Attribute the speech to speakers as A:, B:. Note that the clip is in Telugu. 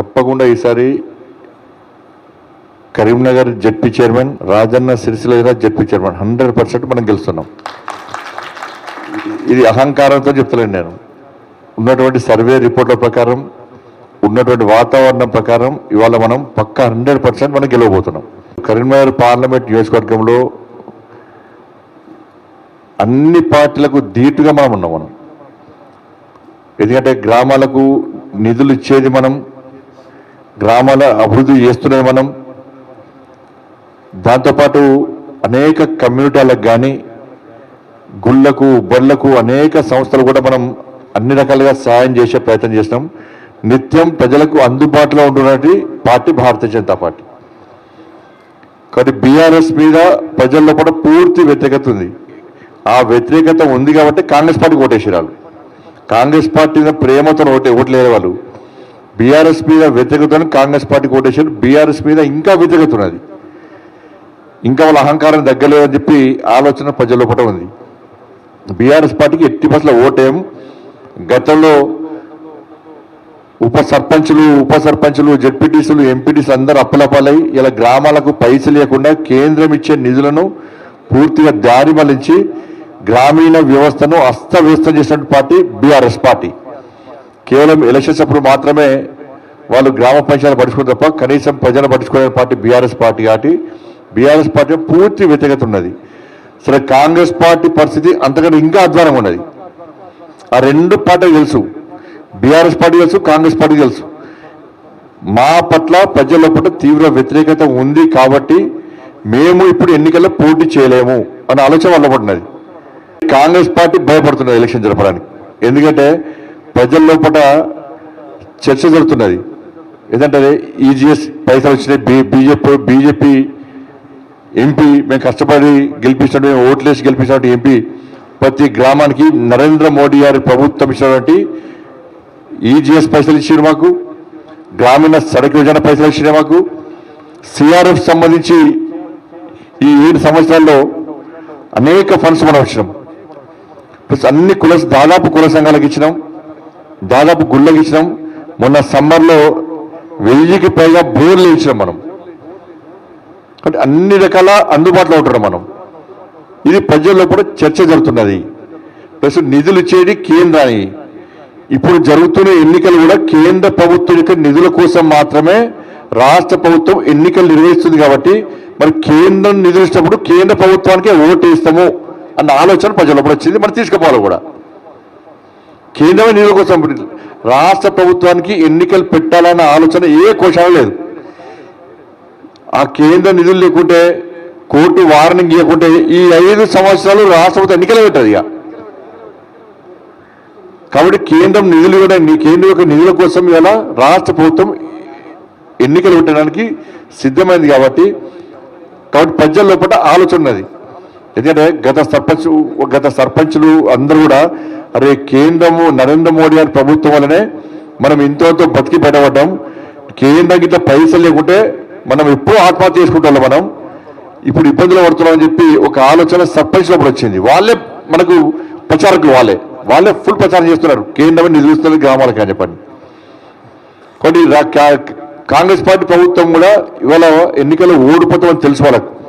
A: తప్పకుండా ఈసారి Karimnagar ZP chairman Rajanna Sircilla ZP chairman. Hundred percent మనం గెలుస్తున్నాం. ఇది అహంకారంతో చెప్తలేను నేను. ఉన్నటువంటి సర్వే రిపోర్ట్ల ప్రకారం ఉన్నటువంటి వాతావరణం ప్రకారం ఇవాళ మనం పక్క హండ్రెడ్ పర్సెంట్ మనం గెలవబోతున్నాం. కరీంనగర్ పార్లమెంట్ నియోజకవర్గంలో అన్ని పార్టీలకు ధీటుగా మనం ఉన్నాం మనం. ఎందుకంటే గ్రామాలకు నిధులు ఇచ్చేది మనం గ్రామాల అభివృద్ధి చేస్తున్నాయి మనం. దాంతోపాటు అనేక కమ్యూనిటీలకు కానీ గుళ్ళకు బళ్ళకు అనేక సంస్థలు కూడా మనం అన్ని రకాలుగా సహాయం చేసే ప్రయత్నం చేసినాం నిత్యం ప్రజలకు అందుబాటులో ఉంటున్నటువంటి పార్టీ భారతీయ జనతా పార్టీ. కాబట్టి బీఆర్ఎస్ మీద ప్రజల్లో కూడా పూర్తి వ్యతిరేకత ఉంది. ఆ వ్యతిరేకత ఉంది కాబట్టి కాంగ్రెస్ పార్టీకి ఓటేసిరాలు కాంగ్రెస్ పార్టీ ప్రేమతో ఓటే ఓట్లేరు వాళ్ళు. బీఆర్ఎస్ మీద వెతుకుతున్న కాంగ్రెస్ పార్టీ కోటేషన్ బీఆర్ఎస్ మీద ఇంకా వ్యతిరేకత ఇంకా వాళ్ళ అహంకారం దగ్గరలేదని చెప్పి ఆలోచన ప్రజల్లో పట ఉంది. బీఆర్ఎస్ పార్టీకి ఎట్టి బస్సులో ఓటేం గతంలో ఉప సర్పంచులు ఉప సర్పంచులు జడ్పీటీసీలు ఎంపీటీసీలు అందరూ అప్పలపాలై ఇలా గ్రామాలకు పైసలు లేకుండా కేంద్రం ఇచ్చే నిధులను పూర్తిగా దారి మళ్ళించి గ్రామీణ వ్యవస్థను అస్తవ్యస్తం చేసిన పార్టీ బీఆర్ఎస్ పార్టీ. కేవలం ఎలక్షన్స్ అప్పుడు మాత్రమే వాళ్ళు గ్రామ పంచాయతీలు పట్టించుకుని తప్ప కనీసం ప్రజలు పట్టించుకునే పార్టీ బీఆర్ఎస్ పార్టీ కాబట్టి బీఆర్ఎస్ పార్టీ పూర్తి వ్యతిరేకత ఉన్నది. సరే కాంగ్రెస్ పార్టీ పరిస్థితి అంతకంటే ఇంకా అధ్వానం ఉన్నది. ఆ రెండు పార్టీలు తెలుసు. బీఆర్ఎస్ పార్టీ తెలుసు కాంగ్రెస్ పార్టీ తెలుసు. మా పట్ల ప్రజల పట్ల తీవ్ర వ్యతిరేకత ఉంది కాబట్టి మేము ఇప్పుడు ఎన్నికల్లో పోటీ చేయలేము అనే ఆలోచన వల్ల పడినది. కాంగ్రెస్ పార్టీ భయపడుతున్నది ఎలక్షన్ జరపడానికి. ఎందుకంటే ప్రజల లోపల చర్చ జరుగుతున్నది. ఏంటంటే ఈజీఎస్ పైసలు వచ్చినాయి బీ బీజేపీ బీజేపీ ఎంపీ మేము కష్టపడి గెలిపించినట్టు మేము ఓట్లేసి గెలిపించినట్టు ఎంపీ ప్రతి గ్రామానికి నరేంద్ర మోడీ గారి ప్రభుత్వం ఇచ్చినటువంటి ఈజీఎస్ పైసలు ఇచ్చారు మాకు. గ్రామీణ సడక్ యోజన పైసలు ఇచ్చినాయి మాకు. సిఆర్ఎఫ్ సంబంధించి ఈ ఏడు సంవత్సరాల్లో అనేక ఫండ్స్ మనం ఇచ్చినాం. ప్లస్ అన్ని కుల దాదాపు కుల సంఘాలకు ఇచ్చినాం. దాదాపు గుళ్ళకి ఇచ్చినాం. మొన్న సమ్మర్లో వెయ్యికి పైగా బోర్లు ఇచ్చినాం మనం. అంటే అన్ని రకాల అందుబాటులో ఉంటున్నాం మనం. ఇది ప్రజల్లో కూడా చర్చ జరుగుతున్నది. ప్లస్ నిధులు ఇచ్చేది కేంద్రాన్ని ఇప్పుడు జరుగుతున్న ఎన్నికలు కూడా కేంద్ర ప్రభుత్వం యొక్క నిధుల కోసం మాత్రమే రాష్ట్ర ప్రభుత్వం ఎన్నికలు నిర్వహిస్తుంది కాబట్టి మరి కేంద్రం నిధులు ఇచ్చినప్పుడు కేంద్ర ప్రభుత్వానికే ఓటు ఇస్తాము అన్న ఆలోచన ప్రజల్లో వచ్చింది. మరి తీసుకుపోవాలి కూడా. కేంద్రమే నిధుల కోసం రాష్ట్ర ప్రభుత్వానికి ఎన్నికలు పెట్టాలన్న ఆలోచన ఏ కోశాలు లేదు. ఆ కేంద్ర నిధులు లేకుంటే కోర్టు వార్నింగ్ ఇవ్వకుంటే ఈ ఐదు సంవత్సరాలు రాష్ట్ర ప్రభుత్వం ఎన్నికలు పెట్టదు ఇక. కాబట్టి కేంద్రం నిధులు కూడా కేంద్రం యొక్క నిధుల కోసం ఇలా రాష్ట్ర ప్రభుత్వం ఎన్నికలు పెట్టడానికి సిద్ధమైంది కాబట్టి కాబట్టి ప్రజల లోపల ఆలోచన ఉన్నది. ఎందుకంటే గత సర్పంచ్ గత సర్పంచులు అందరూ కూడా అరే కేంద్రము నరేంద్ర మోడీ గారి ప్రభుత్వం వల్లనే మనం ఇంతవరకు బతికి బయటపడ్డాం. కేంద్రం గిట్ల పైసలు లేకుంటే మనం ఎప్పుడూ ఆత్మహత్య చేసుకుంటాం మనం. ఇప్పుడు ఇబ్బందులు పడుతున్నాం అని చెప్పి ఒక ఆలోచన సర్పంచ్ లోపల వచ్చింది. వాళ్ళే మనకు ప్రచారకులు వాళ్ళే. వాళ్ళే ఫుల్ ప్రచారం చేస్తున్నారు. కేంద్రం నిధులుస్తున్నారు గ్రామాలకు అని చెప్పండి. కొన్ని కాంగ్రెస్ పార్టీ ప్రభుత్వం కూడా ఇవాళ ఎన్నికల్లో ఓడిపోతామని తెలుసు వాళ్ళకు.